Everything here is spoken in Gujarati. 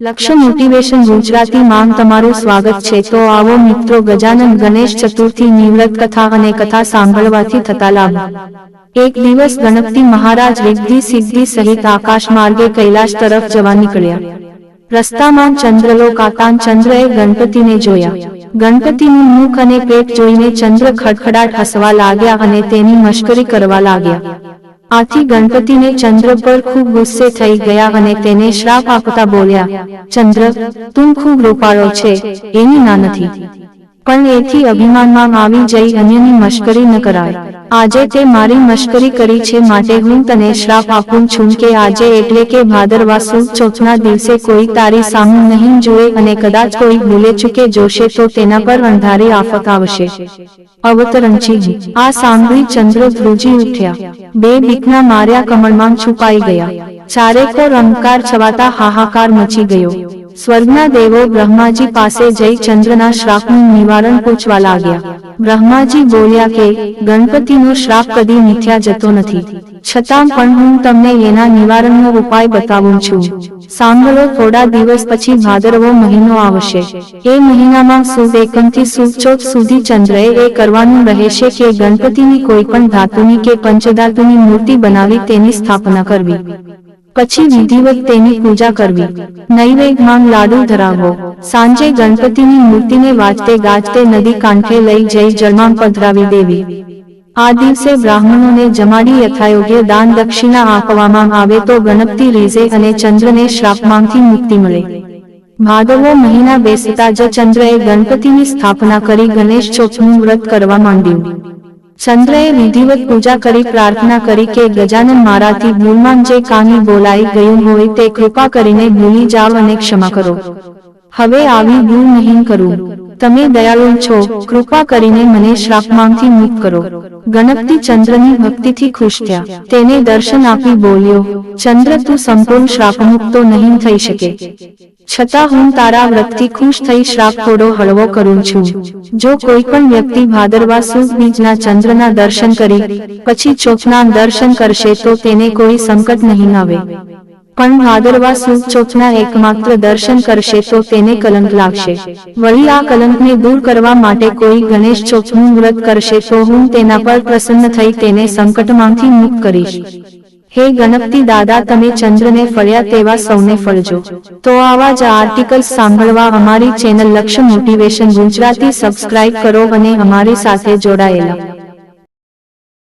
લક્ષ્ય મોટિવેશન ગુજરાતી માં તમારું સ્વાગત છે? તો આવો મિત્રો ગજાનન ગણેશ ચતુર્થી નિવૃત્ત કથા અને કથા સાંભળવાથી થતા લાભ. એક દિવસ ગણપતિ મહારાજ રિદ્ધિ સિદ્ધિ સહિત આકાશ માર્ગે કૈલાશ તરફ જવા નીકળ્યા. રસ્તામાં ચંદ્રલોક આકાન ચંદ્રએ ગણપતિને જોયા. ગણપતિનું મુખ અને પેટ જોઈને ચંદ્ર ખડખડાટ હસવા લાગ્યા અને તેની મશ્કરી કરવા લાગ્યા. આથી ગણપતિને ચંદ્ર પર ખૂબ ગુસ્સે થઈ ગયા અને તેને શ્રાપ આપતા બોલ્યા, ચંદ્ર, તું ખૂબ રૂપાળો છે, એની ના નથી. પણ એથી અભિમાનમાં આવી જઈ અન્યની મશ્કરી ન કરાય. આજે તે મારી મશ્કરી કરી છે માટે હું તને શ્રાપ આપું છું કે આજે એટલે કે ભાદરવા સુદ ચોથના દિવસે કોઈ તારી સામું નહીં જુએ અને કદાચ કોઈ ભૂલે ચૂકે જોશે તો તેના પર અંધારી આફત આવશે. અવતરણજી આ સાંભળી ચંદ્ર ધ્રુજી ઉઠ્યા. બે બીકના માર્યા કમળમાં છુપાઈ ગયા. ચારેકો અંકાર છવાતા હાહાકાર મચી ગયો. સ્વર્ગના દેવો બ્રહ્માજી પાસે જઈ ચંદ્રના શ્રાપનું નિવારણ પૂછવા લાગ્યા. બ્રહ્માજી બોલ્યા કે, ગણપતિનો શ્રાપ કદી મિથ્યા જતો નથી. છતાં પણ હું તમને એના નિવારણનો ઉપાય બતાવું છું. સાંભળો, થોડા દિવસ પછી ભાદરવો મહિનો આવશે. એ મહિનામાં સુદ એકમથી સુદ ચોથ સુધી ચંદ્રએ એ કરવાનું રહેશે કે ગણપતિની કોઈ પણ ધાતુની કે પંચધાતુની મૂર્તિ બનાવી તેની સ્થાપના કરવી. પછી વિધિવત તેની પૂજા કરવી. નૈવેદ્યમાં લાડુ ધરાવવો સાંજે ગણપતિની મૂર્તિને વાજતે ગાજતે નદી કાંઠે લઈ જઈ જળમાં પધરાવી દેવી. આ દિવસે બ્રાહ્મણોને જમાડી યથાયોગ્ય દાન દક્ષિણા આપવામાં આવે તો ગણપતિ રીઝે અને ચંદ્રને શ્રાપમાંથી મુક્તિ મળે. ભાદરવો મહિના બેસતા જ ચંદ્રએ ગણપતિની સ્થાપના કરી ગણેશ ચોથનું વ્રત કરવા માંડ્યું. ચંદ્રએ વિધિવત પૂજા કરી પ્રાર્થના કરી કે ગજાનન મારાથી ભૂલમાં જે કાની બોલાઈ ગયું હોય તે કૃપા કરીને ભૂલી જાવ અને ક્ષમા કરો. હવે આવી ભૂલ નહીં કરું. તમે દયાળુ છો, કૃપા કરીને મને શ્રાપમાંથી મુક્ત કરો. ગણપતિ ચંદ્રની ભક્તિથી ખુશ થયા. તેને દર્શન આપી બોલ્યો, ચંદ્ર, તું સંપૂર્ણ શ્રાપમુક્ત નહીં થઈ શકે. છતાં હું તારા વ્રતથી ખુશ થઈ શ્રાપ થોડો હળવો કરું છું. જો કોઈ પણ વ્યક્તિ ભાદરવા સુદ બીજના ચંદ્રના દર્શન કરી, પછી ચોથના દર્શન કરશે તો તેને કોઈ સંકટ નહીં આવે. પણ ભાદરવા સુદ ચોથના એકમાત્ર દર્શન કરશે તો તેને કલંક લાગશે. વળી આ કલંકને દૂર કરવા માટે કોઈ ગણેશ ચોથનું વ્રત કરશે તો હું તેના પર પ્રસન્ન થઈ તેને સંકટમાંથી મુક્ત કરીશ. હે ગણપતિ દાદા, તમે ચંદ્રને ફળ્યા તેવા સૌને ફળજો. તો આવા જ આર્ટિકલ્સ સાંભળવા અમારી ચેનલ લક્ષ્ય મોટિવેશન ગુજરાતી સબસ્ક્રાઇબ કરો અને અમારી સાથે જોડાયેલા.